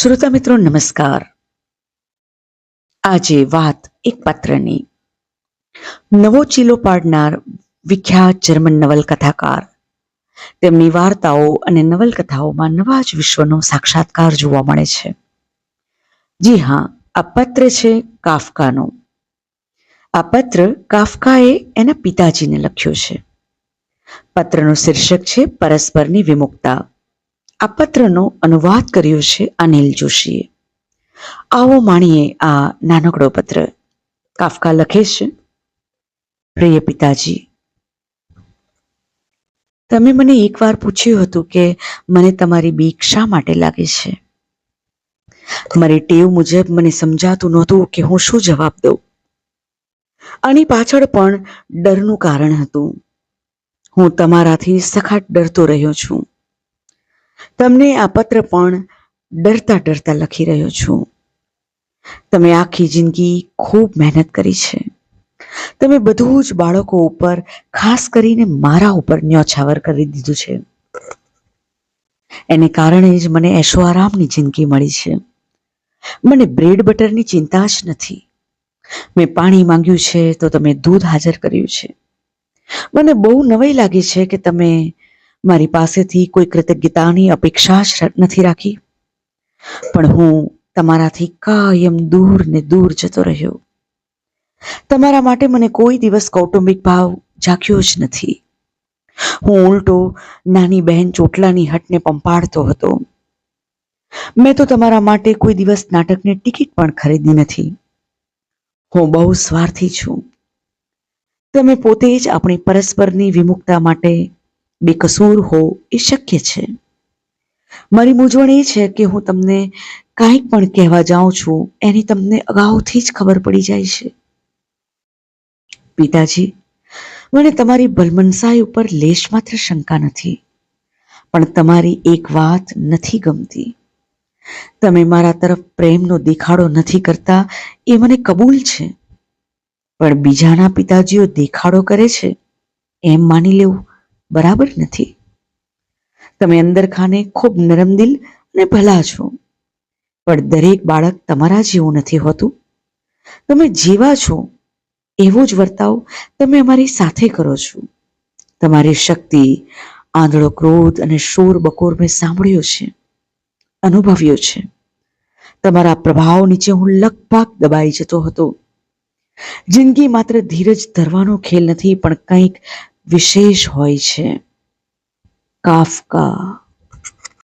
શ્રોતા મિત્રો નમસ્કાર. આજે વાત એક પાત્રની. નવો ચીલો પાડનાર વિખ્યાત જર્મન નવલકથાકાર. તેમની વાર્તાઓ અને નવલકથાઓમાં નવા જ વિશ્વનો સાક્ષાત્કાર જોવા મળે છે. જી હા, આ પત્ર છે કાફકાનો. આ પત્ર કાફકાએ એના પિતાજીને લખ્યો છે. પત્રનું શીર્ષક છે પરસ્પરની વિમુક્તા. આ પત્રનો અનુવાદ કર્યો છે અનિલ જોશીએ. આવો માણીએ આ નાનકડો પત્ર. કાફકા લખે છે. પ્રિય પિતાજી, તમે મને એકવાર પૂછ્યું હતું કે મને તમારી બીક શા માટે લાગે છે? મારી ટેવ મુજબ મને સમજાતું નહોતું કે હું શું જવાબ દઉં. આની પાછળ પણ ડરનું કારણ હતું. હું તમારાથી સખાટ ડરતો રહ્યો છું. તમને આ પત્ર પણ ડરતા ડરતા લખી રહ્યો છું. તમે આખી જિંદગી ખૂબ મહેનત કરી છે. તમે બધું જ બાળકો ઉપર, ખાસ કરીને મારા ઉપર ન્યોછાવર કરી દીધું છે. એને કારણે જ મને એશો આરામની જિંદગી મળી છે. મને બ્રેડ બટરની ચિંતા જ નથી. મેં પાણી માંગ્યું છે તો તમે દૂધ હાજર કર્યું છે. મને બહુ નવાઈ લાગે છે કે તમે મારી પાસેથી કોઈ કૃતજ્ઞતાની અપેક્ષા જ નથી રાખી. પણ હું તમારાથી કાયમ દૂર ને દૂર જતો રહ્યો. તમારા માટે મને કોઈ દિવસ કૌટુંબિક ભાવ જાગ્યો જ નથી. હું ઉલટો નાની બહેન ચોટલાની હટને પંપાડતો હતો. મેં તો તમારા માટે કોઈ દિવસ નાટકની ટિકિટ પણ ખરીદી નથી. હું બહુ સ્વાર્થી છું. તમે પોતે જ આપણી પરસ્પરની વિમુક્તા માટે બેકસૂર હો એ શક્ય છે. મારી મૂંઝવણ એ છે કે હું તમને કાંઈક પણ કહેવા જાઉં છું, એની તમને અગાઉથી જ ખબર પડી જાય છે. પિતાજી, મને તમારી ભલમનસાઈ ઉપર લેશ માત્ર શંકા નથી, પણ તમારી એક વાત નથી ગમતી. તમે મારા તરફ પ્રેમનો દેખાડો નથી કરતા એ મને કબૂલ છે. પણ બીજાના પિતાજીઓ દેખાડો કરે છે, એમ માની લેવું બરાબર નથી. તમે અંદર ખાને ખૂબ નરમદિલ અને ભલા છો. પણ દરેક બાળક તમારા જેવું નથી હોતું. તમે જેવા છો. એવો જ વર્તાવ તમે અમારી સાથે કરો છો. તમારી શક્તિ, આંધળો ક્રોધ અને શોર બકોર મેં સાંભળ્યો છે. અનુભવ્યો છે. તમારા પ્રભાવ નીચે હું લગભગ દબાઈ જતો હતો. જિંદગી માત્ર ધીરજ ધરવાનો ખેલ નથી, પણ કંઈક વિશેષ હોય છે. કાફકા.